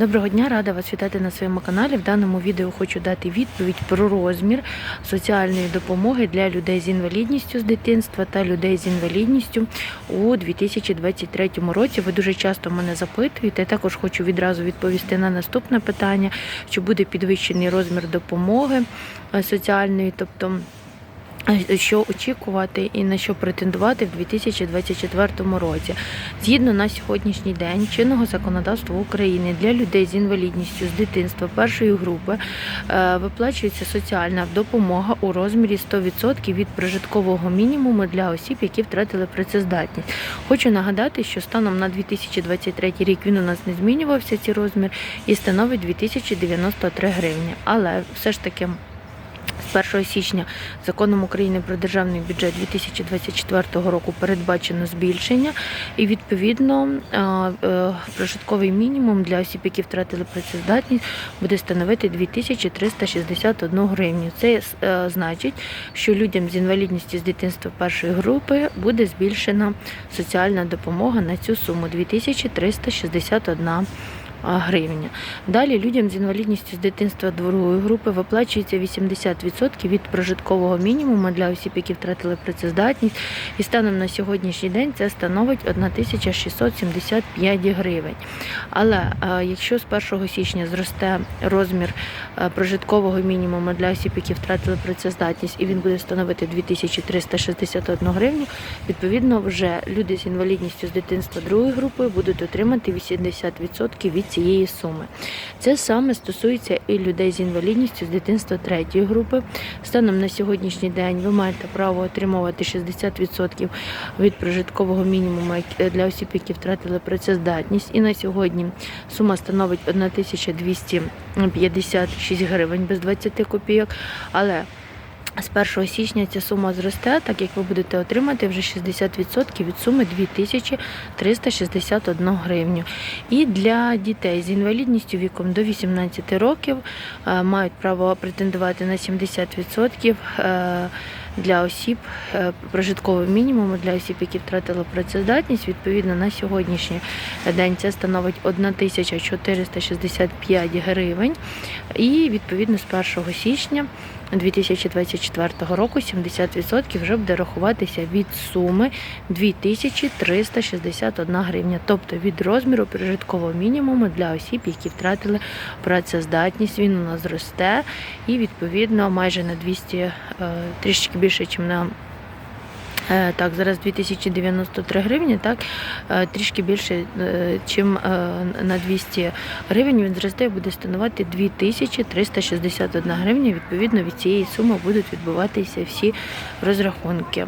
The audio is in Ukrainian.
Доброго дня, рада вас вітати на своєму каналі. В даному відео хочу дати відповідь про розмір соціальної допомоги для людей з інвалідністю з дитинства та людей з інвалідністю у 2023 році. Ви дуже часто мене запитуєте. Також хочу відразу відповісти на наступне питання: чи буде підвищений розмір допомоги е, соціальної, тобто. Що очікувати і на що претендувати в 2024 році, згідно на сьогоднішній день чинного законодавства України для людей з інвалідністю з дитинства першої групи е, виплачується соціальна допомога у розмірі 100% від прожиткового мінімуму для осіб, які втратили працездатність. Хочу нагадати, що станом на 2023 рік він у нас не змінювався ці розмір і становить 2093 гривні. Але все ж таки. З 1 січня законом України про державний бюджет 2024 року передбачено збільшення, і відповідно е, е, прожитковий мінімум для осіб, які втратили працездатність, буде становити 2361 гривню. Це е, значить, що людям з інвалідністю з дитинства першої групи буде збільшена соціальна допомога на цю суму 2361 а, гривня. Далі людям з інвалідністю з дитинства другої групи виплачується 80% від прожиткового мінімуму для осіб, які втратили працездатність. І станом на сьогоднішній день це становить 1675 гривень. Але якщо з 1 січня зросте розмір прожиткового мінімуму для осіб, які втратили працездатність, і він буде становити 2361 гривню, відповідно, вже люди з інвалідністю з дитинства другої групи будуть отримати 80% від цієї суми. Це саме стосується і людей з інвалідністю з дитинства третьої групи. Станом на сьогоднішній день ви маєте право отримувати 60% від прожиткового мінімуму як- для осіб, які втратили працездатність. І на сьогодні сума становить 1256 гривень без 20 копійок. Але з 1 січня ця сума зросте, так як ви будете отримати вже 60% від суми 2361 гривню. І для дітей з інвалідністю віком до 18 років е, мають право претендувати на 70% е, для осіб е, прожиткового мінімуму для осіб, які втратили працездатність. Відповідно, на сьогоднішній день це становить 1465 гривень. І відповідно з 1 січня 2024 року 70% вже буде рахуватися від суми 2361 гривня, тобто від розміру прожиткового мінімуму для осіб, які втратили працездатність. Він у нас зросте і відповідно майже на 200, е, трішки більше, ніж на Е, Так, зараз 2093 гривні, так, е, трішки більше, ніж на 200 гривень він зросте буде становити 2361 гривня. Відповідно, від цієї суми будуть відбуватися всі розрахунки.